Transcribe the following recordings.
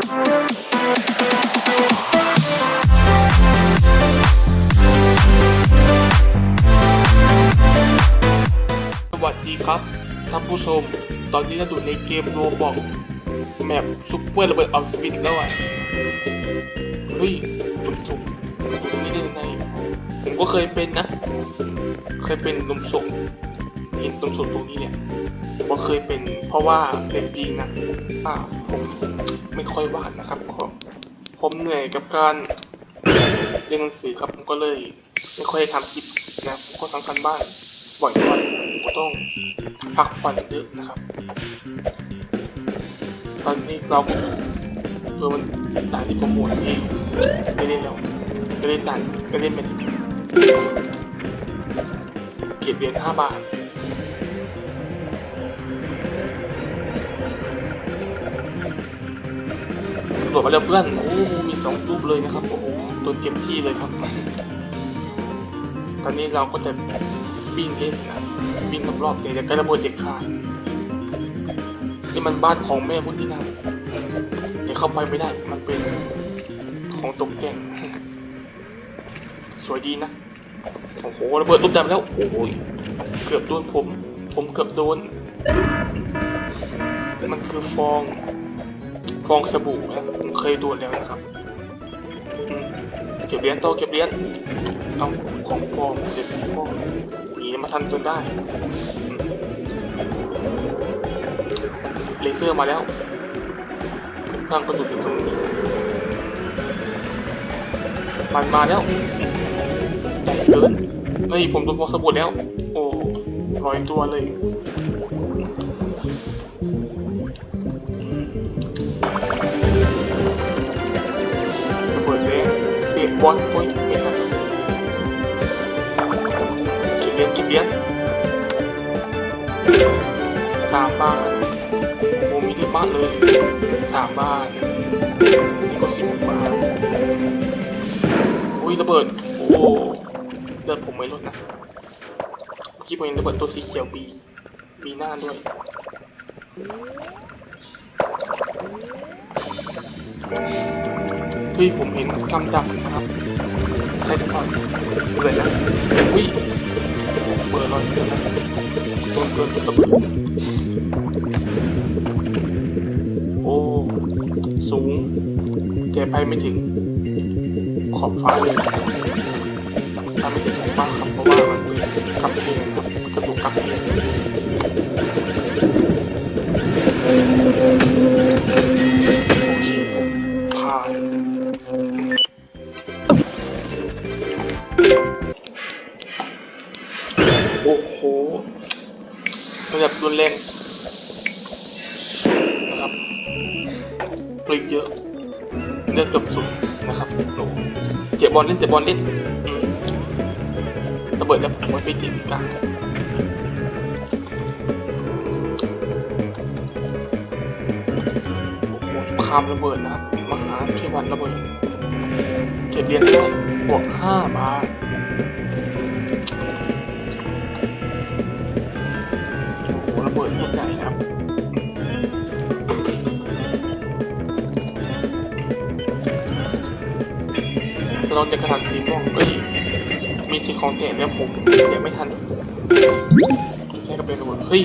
สวัสดีครับท่านผู้ชม ตอนนี้เราอยู่ในเกมโรบอกแมปซุปเปอร์ระเบิดออฟสปิดแล้วอะ เฮ้ยตุ่มตุ่มตรงนี้ได้ยังไงผมก็เคยเป็นนะ เคยเป็นลมส่งเห็นตรงส่วนตรงนี้เนี่ยผมเคยเป็นเพราะว่าเป็นปีนะอ่าผม ไม่ค่อยว่าดนะครับเพราะผมเหนื่อยกับการเรียนหนังสือครับผมก็เลย ไม่ค่อยทำคลิปนะผมก็ทำกันบ้านบ่อยวันผมก็ต้องพักผ่อนเยอะนะครับ ตอนนี้เราก็เพื่อมันด่านที่ผมหมดเองไม่เล่นแล้วไม่เล่นด่านก็เล่นเป็นเก็บเหรียญห้าบาทำรวจมาแล้วเพื่อน โอ้โหมีสองรูปเลยนะครับ โอ้โตัวเต็มที่เลยครับ ตอนนี้เราก็จะวิ่งเล่นนะวิ่งรอบๆเดี๋ยวจะระเบิดเด็กขาดนี่มันบ้านของแม่พุทธินาเดี๋ยวเข้าไปไม่ได้ มันเป็นของตกแต่งสวยดีนะ โอ้โหระเบิดตุ้มดำแล้ว โอ้ย เกือบโดนผม ผมเกือบโดน มันคือฟอง ฟองสบู่นะผมเคยดนแล้วนะครับเก็บเหรียญต่อเก็บเหรียญเอาของฟองเด็ดของฟองหนีมาทันจนได้เลเซอร์มาแล้วเป็นพลังกระดูกอยู่ตรงนี้มันมาแล้วใหญ่เกินเฮ้ยผมโดนฟองสบู่แล้ว โอ้ร้อยตัวเลย บอลโอ้ยไม่ทันกี่เหรียญกี่เหรียญสามบาทโอ้มีที่บ้านเลยสามบาทนี่ก็สิบบาทอุ้ยระเบิด โอ้เลือดผมไม่ลดนะเมื่อกี้ผมเห็นระเบิดตัวสีเขียวบีบีหน้าด้วยเฮ้ยผมเห็นคำจับ ครับใช่ก่อนเลยนะเฮ้ยเบอร์ร้อยเกินแล้วต้นเกินตะเบิดโอ้สูงแกไปไม่ถึงขอบฟ้าเลยถ้าไม่ถึงขอบฟ้าครับเพราะว่ามันเป็นกำแพงครับกระดูกกำแพง ระดับรุนแรงนะครับปลิกเยอะเลือดเกือบสุดนะครับโอ้เจ็บบอลเล่นเจ็บบอลเล่นระเบิดแล้วมันไปติดกลางโอ้โหสงคามระเบิดนะครับมหาเทวันระเบิดเก็บเรียญได้บวกห้าบาท โอ้โหระเบิดลูกใหญ่ครับจะลองจะกระถางสีม่วงเอ้ยมีสีของแถมแล้วผมเดี๋ยวไม่ทันใช้กับเป็นระเบิดเฮ้ย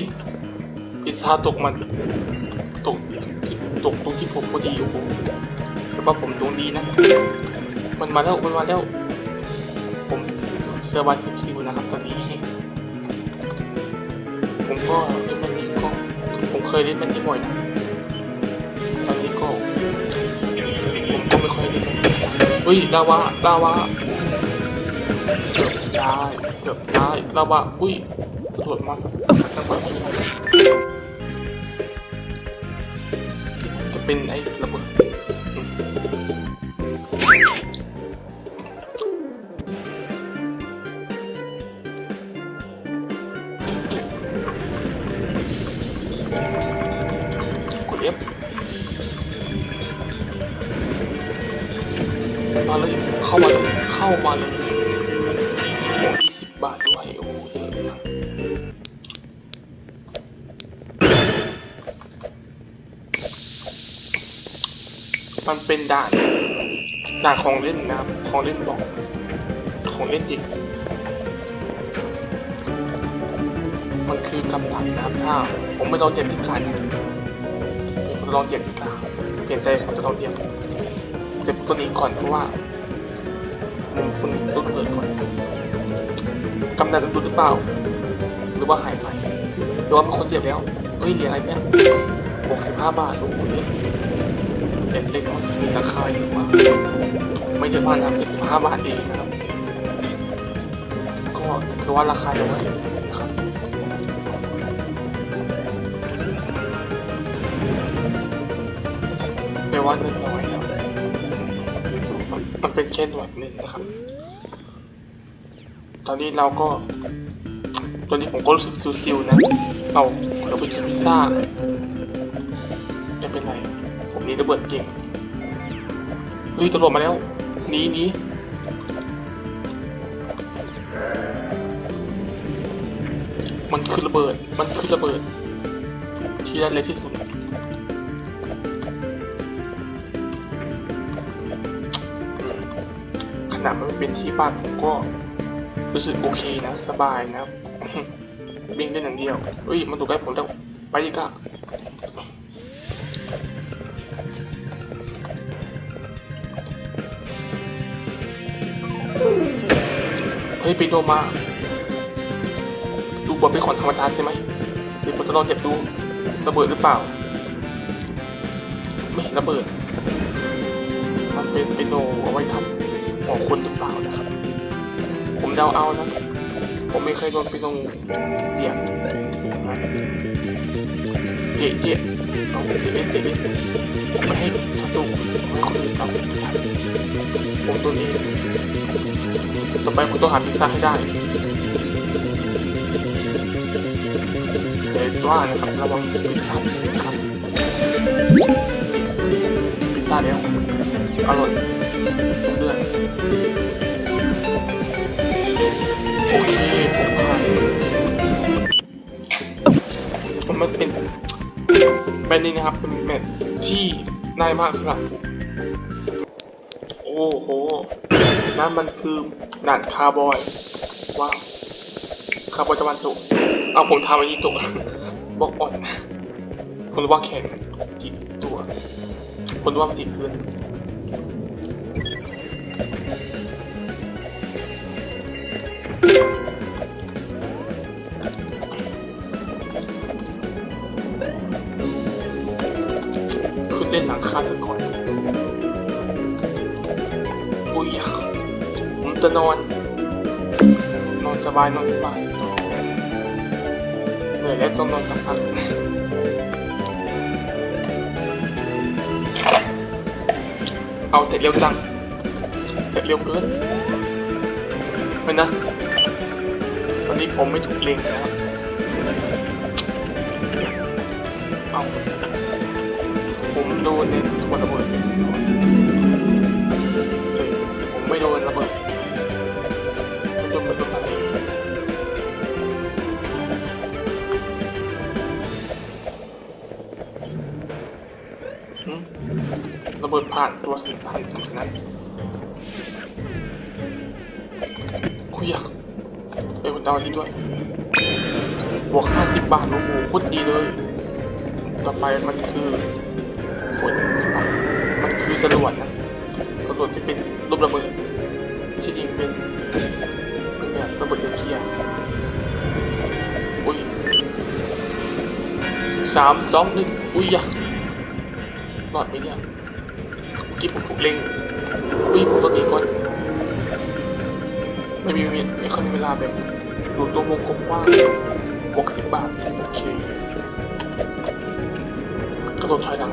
พิซซ่าตกมันตกตกตรงที่ผมพอดีโอ้โหแต่ว่าผมดวงดีนะ มันมาแล้วมันมาแล้ว ผมเซอร์ไวท์ชิวนะครับตอนนี้ผมก็เล่นแมนนี้ก็ ผมเคยเล่นเป็นนี่บ่อยนะตอนนี้ก็ผมก็ไม่ค่อยเล่นแมนนี้เฮ้ยลาวาลาวาเกือบได้เกือบได้ลาวาอุ้ยสวยมาจังหวะจะเป็นไอ้ระเบิด มาเลยเข้ามาเลยเข้ามาเลยบวก20บาทด้วยโอ้โหเยอะมากมันเป็นด่านด่านของเล่นนะครับของเล่นบอกของเล่นเด็กมันคือกำลังนะครับถ้าผมไม่ลองเจ็บที่ขาเนี่ยผมจะลองเจ็บที่ขาเปลี่ยนใจผมจะลองเจ็บเจ็บ ตัวนี้ก่อนเพราะว่ามันคุณต้องเปิดก่อนกำลังดูหรือเปล่า หรือว่าหายไปหรือว่าเป็นคนเจ็บแล้วเฮ้ยเหรียญอะไรเนี่ยหกสิบห้าบาทโอ้โหเด็กเล็กมันมีราคาอยู่มาไม่ใช่บ้านนะเป็นสิบห้าบาทเองนะครับ ก็ถือว่าราคาน้อยนะครับแปว่าเงินน้อย เป็นแค่หน่วยหนึ่งนะครับ ตอนนี้เราก็ ตอนนี้ผมก็รู้สึกซิวๆนะ เอาเราไปกินพิซซ่าไม่เป็นไร ผมนี่ระเบิดเก่งเฮ้ยตำรวจมาแล้วหนีหนีมันคือระเบิด มันคือระเบิด ที่ได้เล็กที่สุด นาดมันเป็นที่บ้านผมก็รู้สึกโอเคนะ สบายนะบวิ่งได้อย่างเดียวเฮ้ย มันถูกใกล้ผมแล้ว ไปดีกว่าเฮ้ยปีโนมา ดูบอลเป็นของธรรมดาใช่ไหมเดี๋ยวผมจะลองเก็บดูระเบิดหรือเปล่า ไม่เห็นระเบิด มันเป็นปีโนเอาไว้ทำ หัวคนหรือเปล่านะครับ ผมเดาเอานะ ผมไม่เคยโดนปีโนเหยียบเจ๊เจ๊เอาเจ๊เจ๊ผมไม่ให้ศัตรูคนอื่นทำผมตัวนี้ต่อไปผมต้องหาพิซซ่าให้ได้แต่ว่านะครับระวังพิซซ่าครับ ซ่าแล้วอร่อยเลือดโอเคผมผ่านผมมันเป็นแมตช์นี้นะครับเป็นแมตช์ที่ง่ามากสำหรับโอ้โหนั่นมันคือด่านคาร์บอยว้าวคาร์บอยตะวันตกเอาผมทำอันนี้ตกบอกอ่อนคนรู้ว่าแข็ง คนว่ามันติดเพื่อนขึ้นเล่นหลังคาสะก่อนอุ้ยผมจะนอน นอนสบาย นอนสบายเหนื่อยแล้วต้องนอนสักพัก เอาเสร็จเร็วจังเสร็จเร็วเกินไม่นะตอนนี้ผมไม่ถูกเล็งนะครับเอาผมโดนเนี่ยถูกระเบิด ระเบิดผ่านตัวสิผ่านตรงนั้นคุยอยากเอ้ยคุณดาวนี้ด้วย บวกห้าสิบาทโอ้โหโคตรดีเลย ต่อไปมันคือฝนมันคือจรวดนะจรวดที่เป็นรูประเบิดที่ยิงเป็นเป็นแบบระเบิดเคลียร์อุ้ยสามสองหนึ่งอุ้ยอยากรอดไหมเนี่ย กี้ผมถูกเล็งวิ่งผมตัวนี้ก่อนไม่มีไม่ไม่ค่อยมีเวลาแบบดูตัววงกลมว้างหกสิบบาท โอเคกระโดดถอยหลัง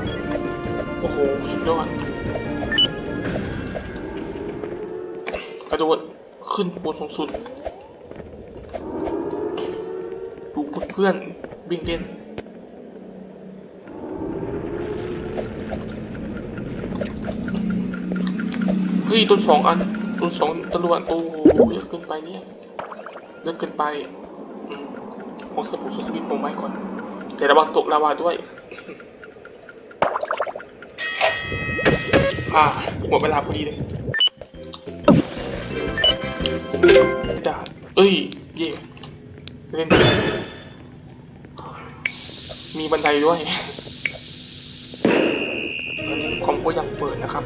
โอ้โห สุดยอดกระโดดขึ้นบนสูงสุด ดูเพื่อนวิ่งเล่น ฮ้ยต้นสองอันต้นสองตะลวนโอ้โหเยอะเกินไปเนี่ยเยอะเกินไปอืมผมสปุสสวิตผมไว้ก่อนแต่ระวังตกลาวาด้วยอ่าหมดเวลาพอดีเลยด่าเอ้ย เย่เล่นมีบันไดด้วยตอนนี้คอมก็ยังเปิดนะครับ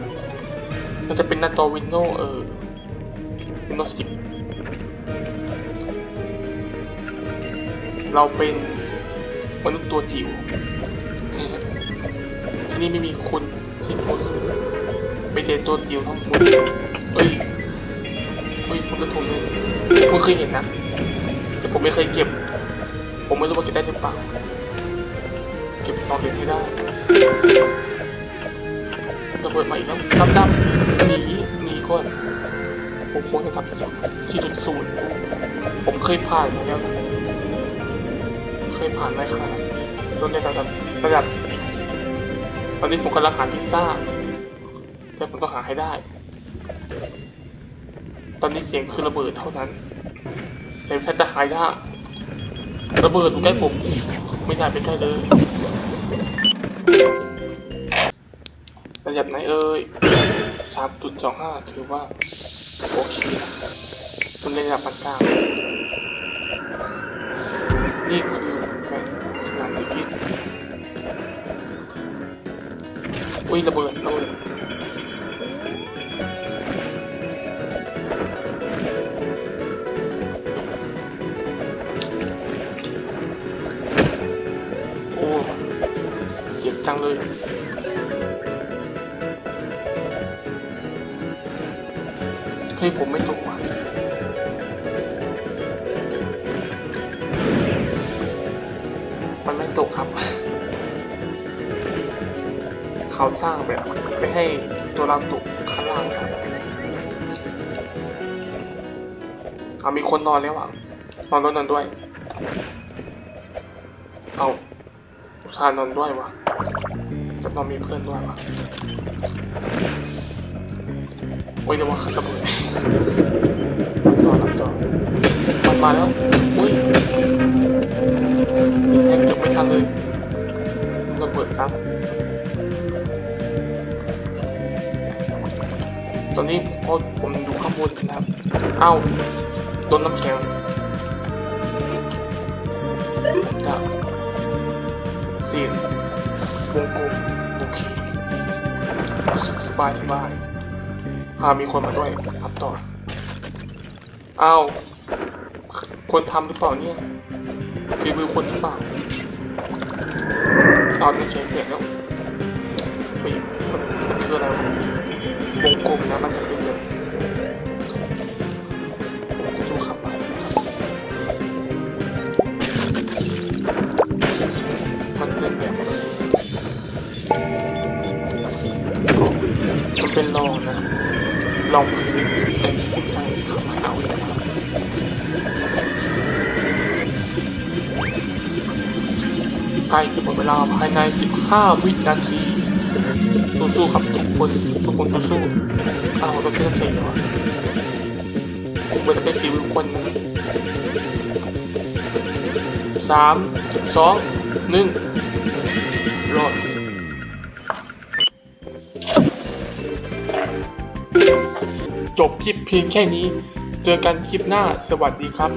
มันจะเป็นหน้าจอวินโดว์เออวินโดว์สิบเราเป็นมนุษย์ตัวจิ๋วที่นี่ไม่มีคนที่โพสไม่ใช่ตัวจิ๋วทั้งหมดเฮ้ยเฮ้ยผมกระทุนเลยผมเคยเห็นนะ แต่ผมไม่เคยเก็บ ผมไม่รู้ว่าเก็บได้หรือเปล่าเก็บสองเหรียญให้ได้ ระเบิดมาอีกแล้วดำดำหนีหนีก่อนผมโค้งจะทำที่จุดศูนย์ผมเคยผ่านมาแล้วเคยผ่านไหมครับจนในระดับระดับตอนนี้ผมกำลังหาพิซซ่าแล้วผมต้องหาให้ได้ ตอนนี้เสียงคือระเบิดเท่านั้นแต่ฉันจะหายากระเบิดอยู่ใกล้ผม ไม่น่าไปใกล้เลย สามจุดสองห้าถือว่า โอเคคุณในระดับปานกลางนี่คือแผ่นขนาดที่พิษอุ้ยระเบิดระเบิดโอ้เจ็บจังเลย เฮ้ผมไม่ตกว่ะมันไม่ตกครับ เขาสร้างแบบไม่ให้ตัวเราตกข้างล่างครับเอามีคนนอนแล้วอะนอนรถนอนด้วย เอาชานอนด้วยวะจะนอนมีเพื่อนด้วยวะ โอ้ยเดี๋ยวว่าขันระเบิดต่อรับจอมันมาแล้วอุ้ยแทงเก็บไม่ทันเลยระเบิดซับตอนนี้พอผมอยู่ข้างบนนะครับเอ้าโดนน้ำแข็งผมจะสีนวงกลมโอเครู้สึกสบายสบาย พามีคนมาด้วยครับต่ออ้าวคนทำหรือเปล่าเนี่ยฝีมือคนหรือเปล่าเอาในเขียนเสียงแล้วเฮ้ยมันคืออะไรวงกลมนะมันจะ เวลาภายใน 15 วินาที สู้ๆครับทุกคนทุกคนสู้ๆเอาต้องใช้น้ำแข็งเหรอผมเป็นเป็นชีวิตคนสามจุดสองหนึ่งรอดจบคลิปเพียงแค่นี้ เจอกันคลิปหน้าสวัสดีครับ